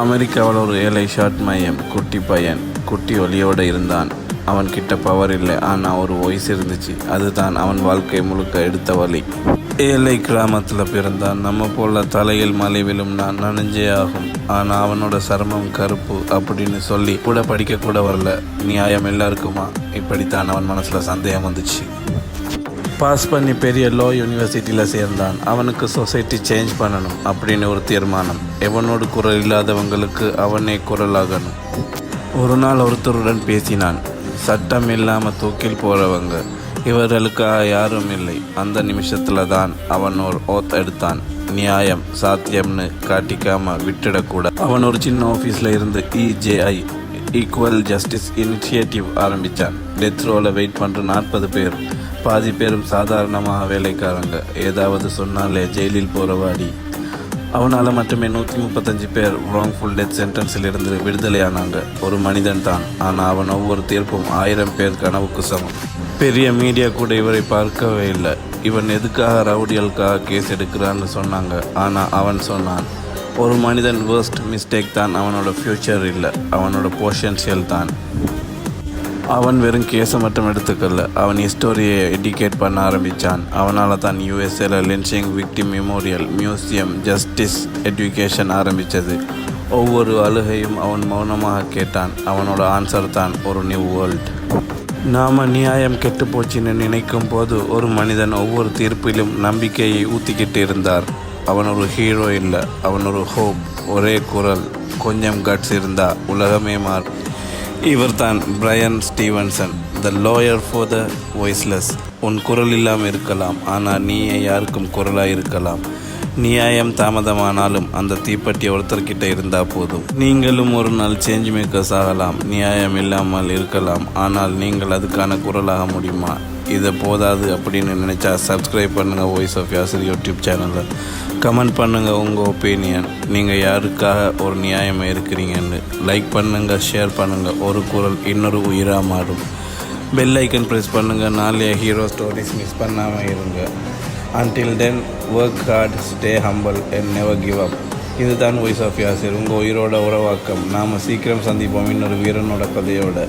அமெரிக்காவில் ஒரு ஏழை ஷார்ட் மையம். குட்டி பையன் குட்டி ஒலியோடு இருந்தான். அவன் கிட்ட பவர் இல்லை. ஆனால் ஒரு வாய்ஸ் இருந்துச்சு. அதுதான் அவன் வாழ்க்கை முழுக்க எடுத்த வழி ஏழை கிராமத்தில் பிறந்தான். நம்ம போல தலையில் மலை விழும் நான் நனைஞ்சே ஆகும். ஆனால் அவனோட சர்மம் கருப்பு அப்படின்னு சொல்லி கூட படிக்க கூட வரல. நியாயம் எல்லாருக்குமா? இப்படித்தான் அவன் மனசில் சந்தேகம் வந்துச்சு. பாஸ் பண்ணி பெரிய லோ யூனிவர்சிட்டியில் சேர்ந்தான். அவனுக்கு சொசைட்டி சேஞ்ச் பண்ணணும் அப்படின்னு ஒரு தீர்மானம். எவனோடு குரல் இல்லாதவங்களுக்கு அவனே குரலாகணும். ஒரு நாள் ஒருத்தருடன் பேசினான். சட்டம் இல்லாமல் தூக்கில் போகிறவங்க இவர்களுக்காக யாரும் இல்லை. அந்த நிமிஷத்தில் தான் அவன் ஒரு ஓத் எடுத்தான். நியாயம் சாத்தியம்னு காட்டிக்காமல் விட்டுடக்கூடாது. அவன் ஒரு சின்ன ஆஃபீஸில் இருந்து இஜேஐ ஈக்குவல் ஜஸ்டிஸ் இனிஷியேட்டிவ் ஆரம்பித்தார் டெத் ரோவில் வெயிட் பண்ணுற நாற்பது பேர். பாதி பேரும் சாதாரணமாக வேலைக்காரங்க. ஏதாவது சொன்னாலே ஜெயிலில் போகிறவாடி அவனால் மட்டுமே நூற்றி முப்பத்தஞ்சு பேர் ராங்ஃபுல் டெத் சென்டென்ஸில் இருந்து விடுதலையானாங்க. ஒரு மனிதன் தான். ஆனால் அவன் ஒவ்வொரு தீர்ப்பும் ஆயிரம் பேர் கனவுக்கு சமம். பெரிய மீடியா கூட இவரை பார்க்கவே இல்லை. இவன் எதுக்காக ரவுடிகளுக்காக கேஸ் எடுக்கிறான்னு சொன்னாங்க. ஆனால் அவன் சொன்னான் ஒரு மனிதன் வேர்ஸ்ட் மிஸ்டேக் தான் அவனோட ஃப்யூச்சர் இல்லை அவனோட பொஷன்ஷியல் தான். அவன் வெறும் கேஸை மட்டும் எடுத்துக்கல அவன் ஹிஸ்டோரியை எடிகேட் பண்ண ஆரம்பித்தான் அவனால் தான் யூஎஸ்ஏல lynching victim memorial museum justice education ஆரம்பித்தது ஒவ்வொரு அழுகையும் அவன் மௌனமாக கேட்டான். அவனோட ஆன்சர் தான் ஒரு நியூ வேர்ல்ட் நாம நியாயம் கெட்டு போச்சுன்னு நினைக்கும் போது ஒரு மனிதன் ஒவ்வொரு தீர்ப்பிலும் நம்பிக்கையை ஊற்றிக்கிட்டு இருந்தார். அவன் ஒரு ஹீரோ இல்லை. அவன் ஒரு ஹோப் ஒரே குரல். கொஞ்சம் கட்ஸ் இருந்தா உலகமே மாறும். இவர்தான் Bryan Stevenson the lawyer for the voiceless உன் குரல் இல்லாமல் இருக்கலாம். ஆனால் நீயே யாருக்கும் குரலாக இருக்கலாம். நியாயம் தாமதமானாலும் அந்த தீப்பெட்டி ஒருத்தர்கிட்ட இருந்தால் போதும். நீங்களும் ஒரு நாள் சேஞ்ச் மேக்கர்ஸ் ஆகலாம். நியாயம் இல்லாமல் இருக்கலாம். ஆனால் நீங்கள் அதுக்கான குரலாக முடியுமா? இதை போதாது அப்படின்னு நினச்சா சப்ஸ்கிரைப் பண்ணுங்கள் வாய்ஸ் ஆஃப் யாசர் யூடியூப் சேனலில் கமெண்ட் பண்ணுங்கள் உங்கள் ஒப்பீனியன் நீங்கள் யாருக்காக ஒரு நியாயமாக இருக்கிறீங்கன்னு. லைக் பண்ணுங்கள் ஷேர் பண்ணுங்கள் ஒரு குரல் இன்னொரு உயிராக மாறும். பெல் ஐக்கன் ப்ரெஸ் பண்ணுங்கள் நாளைய ஹீரோ ஸ்டோரிஸ் மிஸ் பண்ணாமல் இருங்க. Until then work hard stay humble and never give up இதுதான் வாய்ஸ் ஆஃப் யாசர் உங்கள் உயிரோட உறவாக்கம். நாம் சீக்கிரம் சந்திப்போம். இன்னொரு வீரனோட கதையோட.